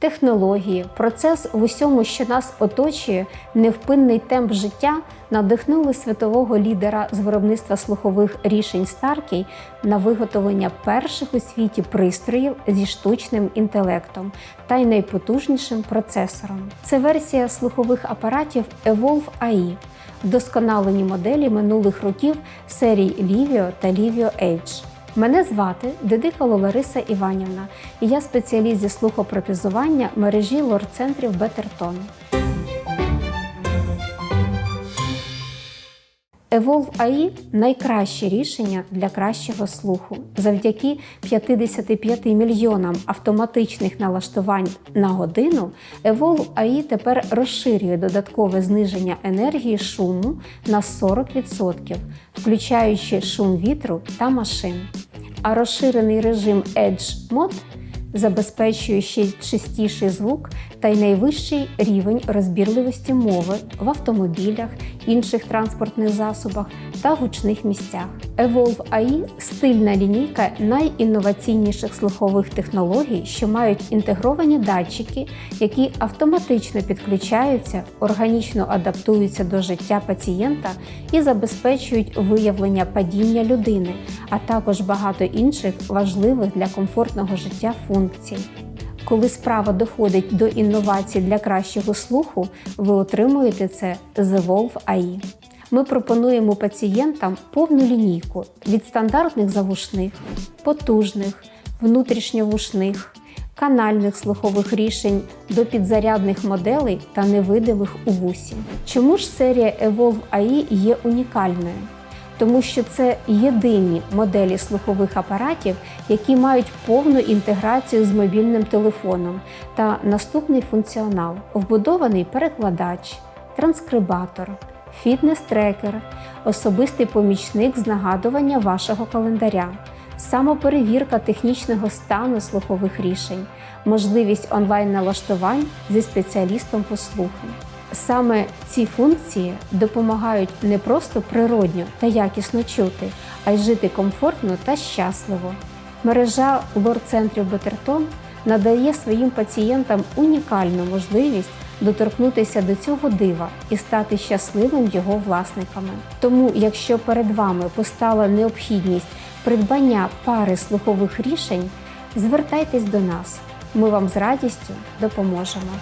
Технології, процес в усьому, що нас оточує, невпинний темп життя надихнули світового лідера з виробництва слухових рішень Старкey на виготовлення перших у світі пристроїв зі штучним інтелектом та й найпотужнішим процесором. Це версія слухових апаратів Evolve AI, вдосконалені моделі минулих років серій Livio та Livio Edge. Мене звати Дидикало Лариса Іванівна, і я спеціаліст зі слухопротезування мережі лор-центрів Бетертон. Evolve AI – найкраще рішення для кращого слуху. Завдяки 55 мільйонам автоматичних налаштувань на годину Evolve AI тепер розширює додаткове зниження енергії шуму на 40%, включаючи шум вітру та машин. А розширений режим Edge Mode забезпечує ще чистіший звук та й найвищий рівень розбірливості мови в автомобілях, інших транспортних засобах та гучних місцях. Evolve AI – стильна лінійка найінноваційніших слухових технологій, що мають інтегровані датчики, які автоматично підключаються, органічно адаптуються до життя пацієнта і забезпечують виявлення падіння людини, а також багато інших важливих для комфортного життя функцій. Коли справа доходить до інновацій для кращого слуху, ви отримуєте це з Evolve AI. Ми пропонуємо пацієнтам повну лінійку від стандартних завушних, потужних, внутрішньовушних, канальних слухових рішень до підзарядних моделей та невидимих у вусі. Чому ж серія Evolve AI є унікальною? Тому що це єдині моделі слухових апаратів, які мають повну інтеграцію з мобільним телефоном та наступний функціонал: вбудований перекладач, транскрибатор, фітнес-трекер, особистий помічник з нагадування вашого календаря. Самоперевірка технічного стану слухових рішень, можливість онлайн-налаштувань зі спеціалістом по слуху. Саме ці функції допомагають не просто природньо та якісно чути, а й жити комфортно та щасливо. Мережа лор-центрів Бетертон надає своїм пацієнтам унікальну можливість доторкнутися до цього дива і стати щасливим його власниками. Тому, якщо перед вами постала необхідність придбання пари слухових рішень, звертайтесь до нас. Ми вам з радістю допоможемо.